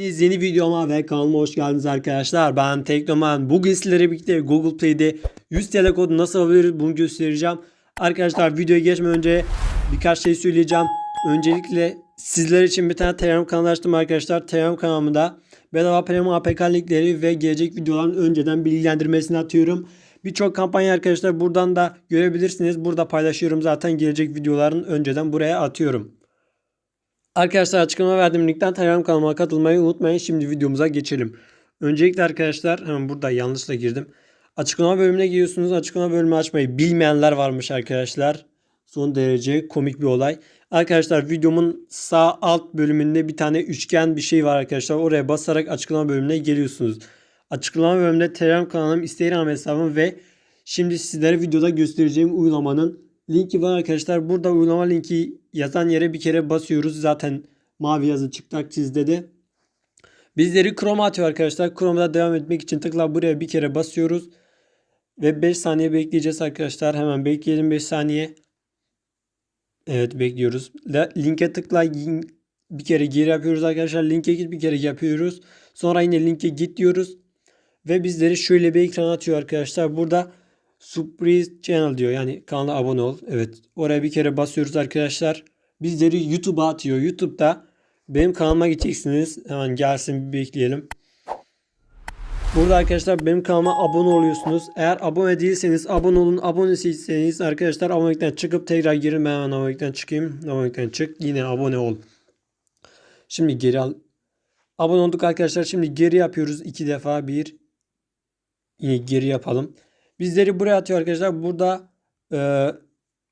Yeni videoma ve kanalıma hoş geldiniz arkadaşlar. Ben Teknoman. Bugün sizlere birlikte Google Play'de 100 TL kodu nasıl alabiliriz bunu göstereceğim. Arkadaşlar videoya geçmeden önce birkaç şey söyleyeceğim. Öncelikle sizler için bir tane Telegram kanalı açtım arkadaşlar. Telegram kanalımda bedava premium APK linkleri ve gelecek videoların önceden bilgilendirmesini atıyorum. Birçok kampanya arkadaşlar buradan da görebilirsiniz. Burada paylaşıyorum zaten gelecek videoların önceden buraya atıyorum. Arkadaşlar açıklama verdiğim linkten Telegram kanalıma katılmayı unutmayın. Şimdi videomuza geçelim. Öncelikle arkadaşlar hemen burada yanlışla girdim. Açıklama bölümüne giriyorsunuz. Açıklama bölümünü açmayı bilmeyenler varmış arkadaşlar. Son derece komik bir olay. Arkadaşlar videomun sağ alt bölümünde bir tane üçgen bir şey var arkadaşlar. Oraya basarak açıklama bölümüne geliyorsunuz. Açıklama bölümünde Telegram kanalım, Instagram hesabım ve şimdi sizlere videoda göstereceğim uygulamanın linki var arkadaşlar. Burada uygulama linki yazan yere bir kere basıyoruz. Zaten mavi yazı çıktak çizde de. Bizleri Chrome atıyor arkadaşlar. Chrome'da devam etmek için tıkla buraya bir kere basıyoruz. Ve 5 saniye bekleyeceğiz arkadaşlar. Hemen bekleyelim 5 saniye. Evet bekliyoruz. Linke tıkla bir kere geri yapıyoruz arkadaşlar. Linke git bir kere yapıyoruz. Sonra yine linke git diyoruz. Ve bizleri şöyle bir ekran atıyor arkadaşlar. Burada Surprise Channel diyor. Yani kanala abone ol. Evet. Oraya bir kere basıyoruz arkadaşlar. Bizleri YouTube'a atıyor. YouTube'da benim kanalıma gideceksiniz. Hemen gelsin bir bekleyelim. Burada arkadaşlar benim kanalıma abone oluyorsunuz. Eğer abone değilseniz abone olun. Abonesiyseniz arkadaşlar abonelikten çıkıp tekrar girin. Ben hemen abonelikten çıkayım. Abonelikten çık. Yine abone ol. Şimdi geri al. Abone olduk arkadaşlar. Şimdi geri yapıyoruz. iki defa. Bir. Yine geri yapalım. Bizleri buraya atıyor arkadaşlar. Burada e,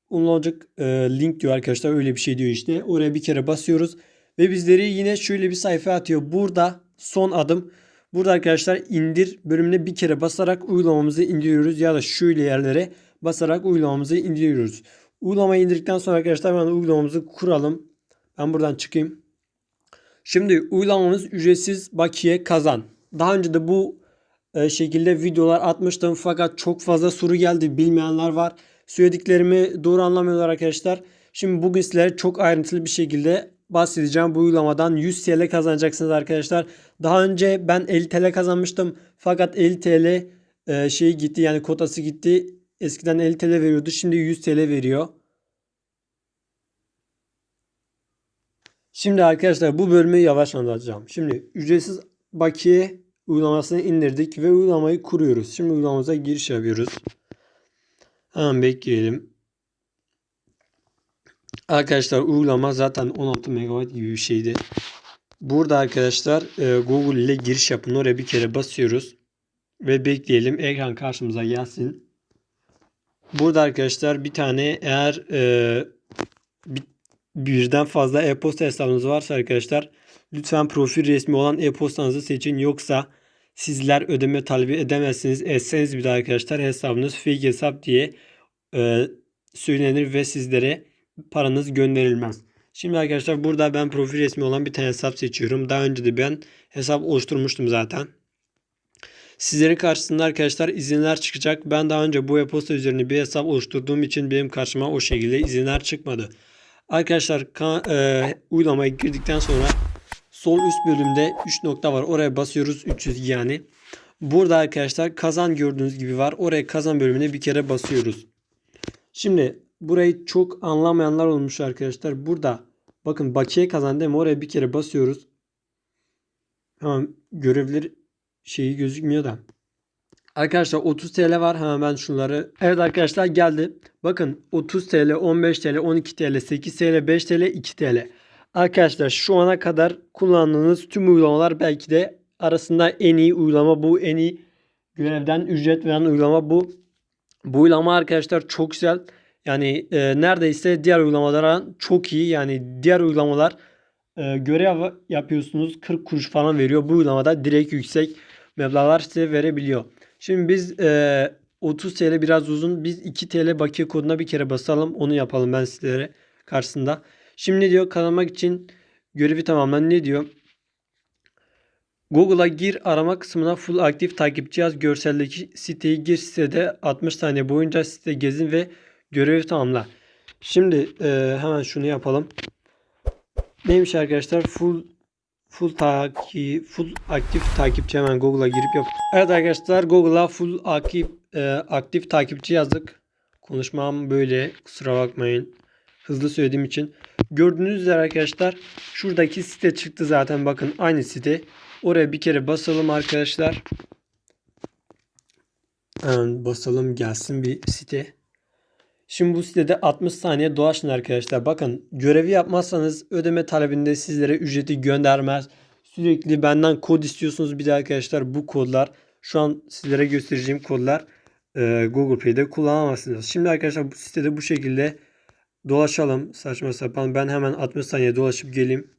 unlogic e, link diyor arkadaşlar. Öyle bir şey diyor işte. Oraya bir kere basıyoruz. Ve bizleri yine şöyle bir sayfa atıyor. Burada son adım. Burada arkadaşlar indir bölümüne bir kere basarak uygulamamızı indiriyoruz. Ya da şöyle yerlere basarak uygulamamızı indiriyoruz. Uygulamayı indirdikten sonra arkadaşlar ben uygulamamızı kuralım. Ben buradan çıkayım. Şimdi uygulamamız ücretsiz bakiye kazan. Daha önce de bu şekilde videolar atmıştım fakat çok fazla soru geldi bilmeyenler var. Söylediklerimi doğru anlamıyorlar arkadaşlar. Şimdi bugün sizlere çok ayrıntılı bir şekilde bahsedeceğim bu uygulamadan 100 TL kazanacaksınız arkadaşlar. Daha önce ben 50 TL kazanmıştım fakat 50 TL e, şey gitti yani kotası gitti. Eskiden 50 TL veriyordu şimdi 100 TL veriyor. Şimdi arkadaşlar bu bölümü yavaş anlatacağım. Şimdi ücretsiz bakiye uygulamasını indirdik ve uygulamayı kuruyoruz. Şimdi uygulamamıza giriş yapıyoruz. Hemen bekleyelim. Arkadaşlar uygulama zaten 16 MB gibi bir şeydi. Burada arkadaşlar e, Google ile giriş yapın. Oraya bir kere basıyoruz. Ve bekleyelim. Ekran karşımıza gelsin. Burada arkadaşlar bir tane eğer e, bir, birden fazla e-posta hesabınız varsa arkadaşlar lütfen profil resmi olan e-postanızı seçin. Yoksa sizler ödeme talebi edemezsiniz. Etseniz bir de arkadaşlar hesabınız fake hesap diye e, söylenir ve sizlere paranız gönderilmez. Şimdi arkadaşlar burada ben profil resmi olan bir tane hesap seçiyorum. Daha önce de ben hesap oluşturmuştum zaten. Sizlerin karşısında arkadaşlar izinler çıkacak. Ben daha önce bu e-posta üzerine bir hesap oluşturduğum için benim karşıma o şekilde izinler çıkmadı. Arkadaşlar ka- e, uygulamaya girdikten sonra sol üst bölümde 3 nokta var. Oraya basıyoruz 300 yani. Burada arkadaşlar kazan gördüğünüz gibi var. Oraya kazan bölümüne bir kere basıyoruz. Şimdi burayı çok anlamayanlar olmuş arkadaşlar. Burada bakın bakiye kazan değil mi? Oraya bir kere basıyoruz. Hemen görevler şeyi gözükmüyor da. Arkadaşlar 30 TL var. Hemen ben şunları. Evet arkadaşlar geldi. Bakın 30 TL, 15 TL, 12 TL, 8 TL, 5 TL, 2 TL. Arkadaşlar şu ana kadar kullandığınız tüm uygulamalar belki de arasında en iyi uygulama bu. En iyi görevden ücret veren uygulama bu. Bu uygulama arkadaşlar çok güzel. Yani e, neredeyse diğer uygulamalara çok iyi. Yani diğer uygulamalar e, görev yapıyorsunuz 40 kuruş falan veriyor. Bu uygulamada direkt yüksek meblağlar size verebiliyor. Şimdi biz e, 30 TL biraz uzun. Biz 2 TL bakiye koduna bir kere basalım. Onu yapalım ben sizlere karşısında. Şimdi diyor? Kazanmak için görevi tamamlan. Ne diyor? Google'a gir arama kısmına full aktif takipçi yaz. Görseldeki siteyi gir sitede 60 saniye boyunca site gezin ve görevi tamamla. Şimdi e, hemen şunu yapalım. Neymiş arkadaşlar? Full full takip full aktif takipçi hemen Google'a girip yap. Evet arkadaşlar Google'a full aktif e, aktif takipçi yazdık. Konuşmam böyle kusura bakmayın. Hızlı söylediğim için. Gördüğünüz üzere arkadaşlar şuradaki site çıktı zaten bakın aynı site. Oraya bir kere basalım arkadaşlar. Basalım gelsin bir site. Şimdi bu sitede 60 saniye dolaşın arkadaşlar. Bakın görevi yapmazsanız ödeme talebinde sizlere ücreti göndermez. Sürekli benden kod istiyorsunuz bir de arkadaşlar bu kodlar şu an sizlere göstereceğim kodlar Google Play'de kullanamazsınız. Şimdi arkadaşlar bu sitede bu şekilde dolaşalım. Saçma sapan ben hemen 60 saniye dolaşıp geleyim.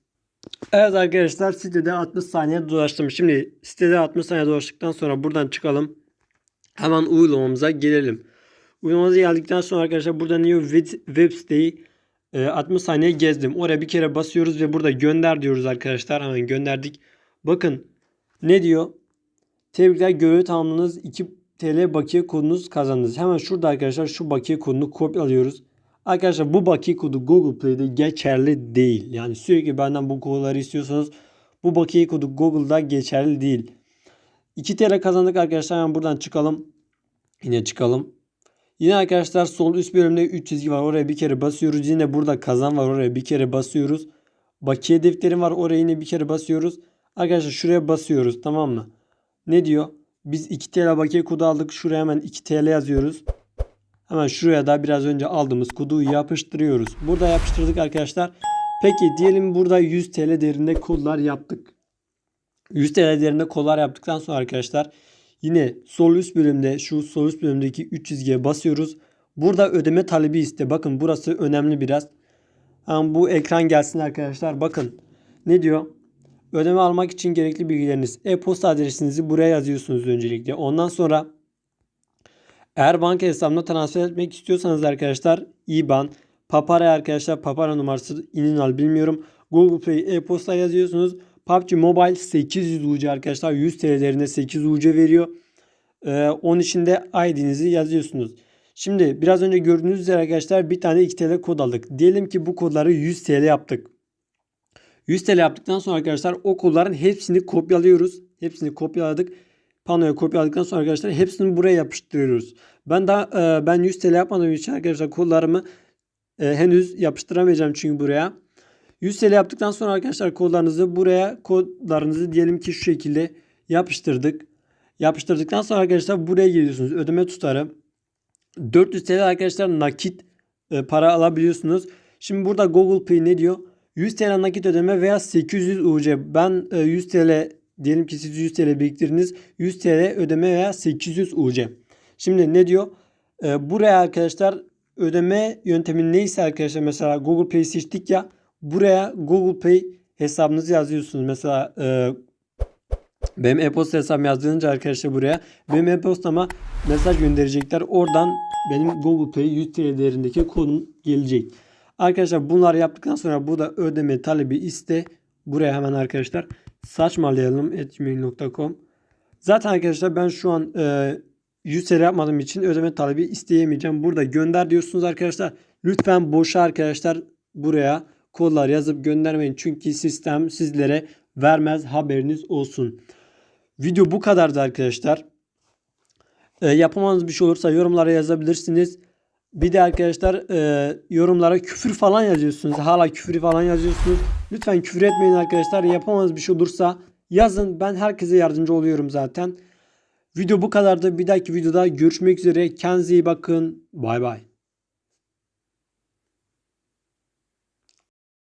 Evet arkadaşlar sitede 60 saniye dolaştım. Şimdi sitede 60 saniye dolaştıktan sonra buradan çıkalım. Hemen uygulamamıza gelelim. Uygulamamıza geldikten sonra arkadaşlar burada New web, siteyi e, 60 saniye gezdim. Oraya bir kere basıyoruz ve burada gönder diyoruz arkadaşlar. Hemen gönderdik. Bakın ne diyor? Tebrikler görevi tamamladınız. 2 TL bakiye kodunuz kazandınız. Hemen şurada arkadaşlar şu bakiye kodunu kopyalıyoruz. Arkadaşlar bu bakiye kodu Google Play'de geçerli değil. Yani sürekli benden bu kodları istiyorsanız bu bakiye kodu Google'da geçerli değil. 2 TL kazandık arkadaşlar. Hemen buradan çıkalım. Yine çıkalım. Yine arkadaşlar sol üst bölümde 3 çizgi var. Oraya bir kere basıyoruz. Yine burada kazan var. Oraya bir kere basıyoruz. Bakiye defterim var. Oraya yine bir kere basıyoruz. Arkadaşlar şuraya basıyoruz. Tamam mı? Ne diyor? Biz 2 TL bakiye kodu aldık. Şuraya hemen 2 TL yazıyoruz. Hemen şuraya da biraz önce aldığımız kodu yapıştırıyoruz. Burada yapıştırdık arkadaşlar. Peki diyelim burada 100 TL değerinde kodlar yaptık. 100 TL değerinde kodlar yaptıktan sonra arkadaşlar yine sol üst bölümde şu sol üst bölümdeki 3 çizgiye basıyoruz. Burada ödeme talebi iste. Bakın burası önemli biraz. Hemen bu ekran gelsin arkadaşlar. Bakın ne diyor? Ödeme almak için gerekli bilgileriniz. E-posta adresinizi buraya yazıyorsunuz öncelikle. Ondan sonra eğer banka hesabına transfer etmek istiyorsanız arkadaşlar IBAN, Papara arkadaşlar Papara numarası ininal bilmiyorum. Google Play e-posta yazıyorsunuz. PUBG Mobile 800 UC arkadaşlar 100 TL değerinde 800 UC veriyor. Ee, onun içinde ID'nizi yazıyorsunuz. Şimdi biraz önce gördüğünüz üzere arkadaşlar bir tane 2 TL kod aldık. Diyelim ki bu kodları 100 TL yaptık. 100 TL yaptıktan sonra arkadaşlar o kodların hepsini kopyalıyoruz. Hepsini kopyaladık. Panoya kopyaladıktan sonra arkadaşlar hepsini buraya yapıştırıyoruz. Ben daha e, ben 100 TL yapmadığım için arkadaşlar kodlarımı e, henüz yapıştıramayacağım çünkü buraya. 100 TL yaptıktan sonra arkadaşlar kodlarınızı buraya kodlarınızı diyelim ki şu şekilde yapıştırdık. Yapıştırdıktan sonra arkadaşlar buraya geliyorsunuz. Ödeme tutarı. 400 TL arkadaşlar nakit e, para alabiliyorsunuz. Şimdi burada Google Pay ne diyor? 100 TL nakit ödeme veya 800 UC. Ben e, 100 TL diyelim ki siz 100 TL biriktirdiniz. 100 TL ödeme veya 800 UC. Şimdi ne diyor? E, buraya arkadaşlar ödeme yöntemi neyse arkadaşlar mesela Google Pay seçtik ya buraya Google Pay hesabınızı yazıyorsunuz. Mesela e, benim e-posta hesabım yazdığınca arkadaşlar buraya benim e-postama mesaj gönderecekler. Oradan benim Google Pay 100 TL değerindeki kodum gelecek. Arkadaşlar bunlar yaptıktan sonra burada ödeme talebi iste. Buraya hemen arkadaşlar saçmalayalım etgmail.com Zaten arkadaşlar ben şu an e, 100 TL yapmadığım için ödeme talebi isteyemeyeceğim. Burada gönder diyorsunuz arkadaşlar. Lütfen boşa arkadaşlar buraya kodlar yazıp göndermeyin. Çünkü sistem sizlere vermez haberiniz olsun. Video bu kadardı arkadaşlar. E, yapamadığınız bir şey olursa yorumlara yazabilirsiniz. Bir de arkadaşlar e, yorumlara küfür falan yazıyorsunuz. Hala küfür falan yazıyorsunuz. Lütfen küfür etmeyin arkadaşlar. Yapamadığınız bir şey olursa yazın. Ben herkese yardımcı oluyorum zaten. Video bu kadardı. Bir dahaki videoda görüşmek üzere. Kendinize iyi bakın. Bay bay.